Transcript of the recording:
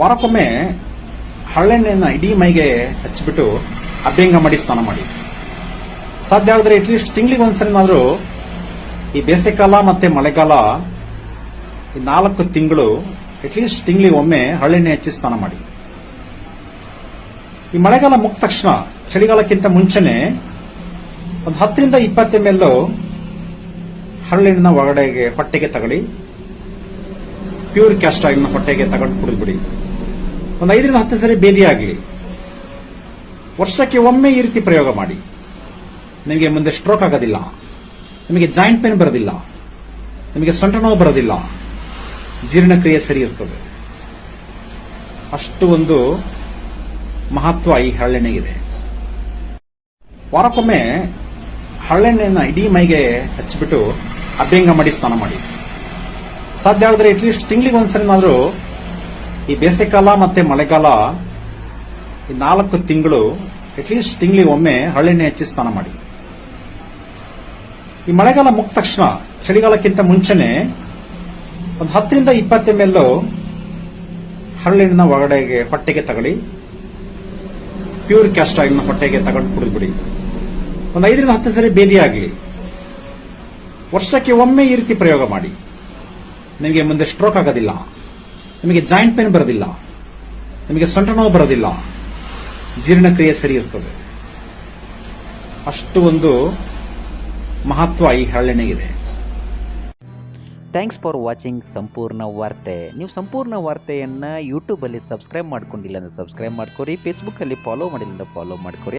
ವಾರಕ್ಕೊಮ್ಮೆ ಹಳ್ಳೆಣ್ಣೆಯನ್ನು ಇಡೀ ಮೈಗೆ ಹಚ್ಚಿಬಿಟ್ಟು ಅಭ್ಯಂಗ ಮಾಡಿ ಸ್ನಾನ ಮಾಡಿ. ಸಾಧ್ಯ ಆದರೆ ಅಟ್ಲೀಸ್ಟ್ ತಿಂಗಳಿಗೆ ಒಂದ್ಸರಿನಾದರೂ ಈ ಬೇಸಿಗೆಕಾಲ ಮತ್ತೆ ಮಳೆಗಾಲ ಈ ನಾಲ್ಕು ತಿಂಗಳು ಅಟ್ಲೀಸ್ಟ್ ತಿಂಗಳಿಗೆ ಒಮ್ಮೆ ಹರಳೆಣ್ಣೆ ಹಚ್ಚಿ ಸ್ನಾನ ಮಾಡಿ. ಈ ಮಳೆಗಾಲ ಮುಗಿದ ತಕ್ಷಣ ಚಳಿಗಾಲಕ್ಕಿಂತ ಮುಂಚೆನೆ ಒಂದು ಹತ್ತರಿಂದ ಇಪ್ಪತ್ತು ಎಂ ಎಲ್ ಹರಳಿನ ಒಳಗಡೆಗೆ ಹೊಟ್ಟೆಗೆ ತಗೊಳ್ಳಿ ಪ್ಯೂರ್ ಕ್ಯಾಸ್ಟ್ ಆಯಿಲ್ನ ಹೊಟ್ಟೆಗೆ ತಗೊಂಡು ಕುಡಿದ್ಬಿಡಿ. ಒಂದು ಐದರಿಂದ ಹತ್ತು ಸರಿ ಬೇದಿ ಆಗಲಿ. ವರ್ಷಕ್ಕೆ ಒಮ್ಮೆ ಈ ರೀತಿ ಪ್ರಯೋಗ ಮಾಡಿ. ನಿಮಗೆ ಮುಂದೆ ಸ್ಟ್ರೋಕ್ ಆಗೋದಿಲ್ಲ. ನಿಮಗೆ ಜಾಯಿಂಟ್ ಪೇನ್ ಬರೋದಿಲ್ಲ. ನಿಮಗೆ ಸೊಂಟ ನೋವು ಬರೋದಿಲ್ಲ. ಜೀರ್ಣಕ್ರಿಯೆ ಸರಿ ಇರ್ತದೆ. ಅಷ್ಟು ಒಂದು ಮಹತ್ವ ಈ ಹರಳೆಣ್ಣೆಗಿದೆ ವಾರಕ್ಕೊಮ್ಮೆ ಹರಳೆಣ್ಣೆಯನ್ನ ಇಡೀ ಮೈಗೆ ಹಚ್ಚಿಬಿಟ್ಟು ಅಭ್ಯಂಗ ಮಾಡಿ ಸ್ನಾನ ಮಾಡಿ. ಸಾಧ್ಯ ಆದ್ರೆ ಅಟ್ಲೀಸ್ಟ್ ತಿಂಗಳಿಗೆ ಒಂದ್ಸರಿನಾದ್ರೂ ಈ ಬೇಸಿಗೆಕಾಲ ಮತ್ತೆ ಮಳೆಗಾಲ ಈ ನಾಲ್ಕು ತಿಂಗಳು ಅಟ್ಲೀಸ್ಟ್ ತಿಂಗಳಿಗೆ ಒಮ್ಮೆ ಹರಳೆಣ್ಣೆ ಹಚ್ಚಿ ಸ್ನಾನ ಮಾಡಿ. ಈ ಮಳೆಗಾಲ ಮುಗಿದ ತಕ್ಷಣ ಚಳಿಗಾಲಕ್ಕಿಂತ ಮುಂಚೆನೆ ಒಂದು ಹತ್ತರಿಂದ ಇಪ್ಪತ್ತು ಎಲ್ ಹರಳಿನ ಒಳಗಡೆಗೆ ಹೊಟ್ಟೆಗೆ ತಗೊಳ್ಳಿ ಪ್ಯೂರ್ ಕ್ಯಾಸ್ಟ್ ಹೊಟ್ಟೆಗೆ ತಗೊಂಡು ಕುಡಿದ್ಬಿಡಿ. ಒಂದು ಐದರಿಂದ ಹತ್ತು ಸರಿ ಬೇದಿ ಆಗಲಿ. ವರ್ಷಕ್ಕೆ ಒಮ್ಮೆ ಈ ರೀತಿ ಪ್ರಯೋಗ ಮಾಡಿ. ನಿಮಗೆ ಮುಂದೆ ಸ್ಟ್ರೋಕ್ ಆಗೋದಿಲ್ಲ. ನಿಮಗೆ ಜಾಯಿಂಟ್ ಪೇನ್ ಬರೋದಿಲ್ಲ. ನಿಮಗೆ ಸೊಂಟ ನೋವು ಬರೋದಿಲ್ಲ. ಜೀರ್ಣಕ್ರಿಯೆ ಸರಿ ಇರ್ತದೆ. ಅಷ್ಟು ಒಂದು ಮಹತ್ವ ಈ ಹರಳೆಣ್ಣೆಗಿದೆ ಥ್ಯಾಂಕ್ಸ್ ಫಾರ್ ವಾಚಿಂಗ್ ಸಂಪೂರ್ಣ ವಾರ್ತೆ ನೀವು ಸಂಪೂರ್ಣ ವಾರ್ತೆಯನ್ನು ಯೂಟ್ಯೂಬಲ್ಲಿ ಸಬ್ಸ್ಕ್ರೈಬ್ ಮಾಡ್ಕೊಂಡಿಲ್ಲ ಅಂದರೆ ಸಬ್ಸ್ಕ್ರೈಬ್ ಮಾಡ್ಕೊರಿ ಫೇಸ್ಬುಕ್ಕಲ್ಲಿ ಫಾಲೋ ಮಾಡಿಲ್ಲ ಫಾಲೋ ಮಾಡ್ಕೊರಿ.